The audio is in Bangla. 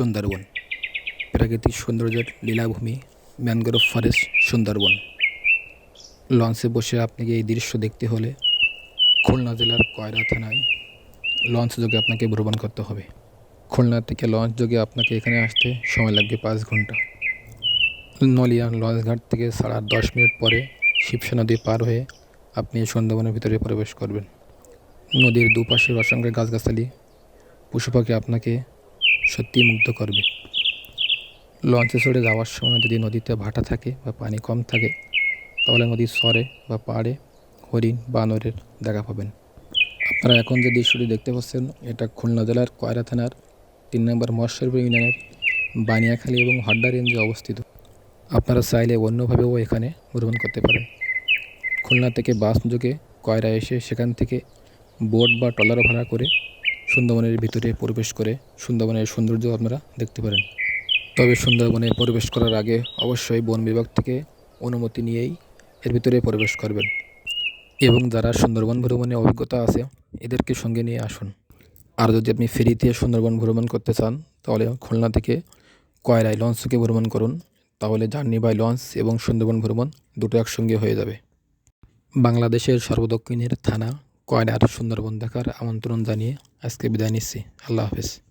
সুন্দরবন। প্রাকৃতিক সৌন্দর্যের লীলাভূমি, ম্যানগ্রোভ ফরেস্ট, সুন্দরবন। লঞ্চে বসে আপনাকে এই দৃশ্য দেখতে হলে খুলনা জেলার কয়রা থানায় লঞ্চ যোগে আপনাকে ভ্রমণ করতে হবে। খুলনা থেকে লঞ্চ যোগে আপনাকে এখানে আসতে সময় লাগবে পাঁচ ঘণ্টা। নলিয়া লঞ্চঘাট থেকে সাড়ে দশ মিনিট পরে শিবসা নদী পার হয়ে আপনি সুন্দরবনের ভিতরে প্রবেশ করবেন। নদীর দুপাশের অসংখ্য গাছগাছালি পশু পাখি আপনাকে সত্যিই মুগ্ধ করবে। লঞ্চে চড়ে যাওয়ার সময় যদি নদীতে ভাটা থাকে বা পানি কম থাকে, তাহলে নদীর স্বরে বা পাড়ে হরিণ বানরের দেখা পাবেন। আপনারা এখন যে দৃশ্যটি দেখতে পাচ্ছেন, এটা খুলনা জেলার কয়রা থানার তিন নম্বর মহেশ্বরপুর ইউনিয়নের বানিয়াখালী এবং হড্ডা রেঞ্জে অবস্থিত। আপনারা চাইলে অন্যভাবেও এখানে ভ্রমণ করতে পারেন। খুলনা থেকে বাস যোগে কয়রা এসে সেখান থেকে বোট বা ট্রলার ভাড়া করে সুন্দরবনের ভিতরে প্রবেশ করে সুন্দরবনের সৌন্দর্য আপনারা দেখতে পারেন। তবে সুন্দরবনে প্রবেশ করার আগে অবশ্যই বন বিভাগ থেকে অনুমতি নিয়েই এর ভিতরে প্রবেশ করবেন। এবং যারা সুন্দরবন ভ্রমণে অভিজ্ঞতা আছে, এদেরকে সঙ্গে নিয়ে আসুন। আর যদি আপনি ফেরিতে সুন্দরবন ভ্রমণ করতে চান, তাহলে খুলনা থেকে কয়রায় লঞ্চকে ভ্রমণ করুন। তাহলে জার্নি বাই লঞ্চ এবং সুন্দরবন ভ্রমণ দুটো একসঙ্গে হয়ে যাবে। বাংলাদেশের সর্বদক্ষিণের থানা কয়লার সুন্দরবন দেখার আমন্ত্রণ জানিয়ে আজকে বিদায় নিচ্ছি। আল্লাহ হাফেজ।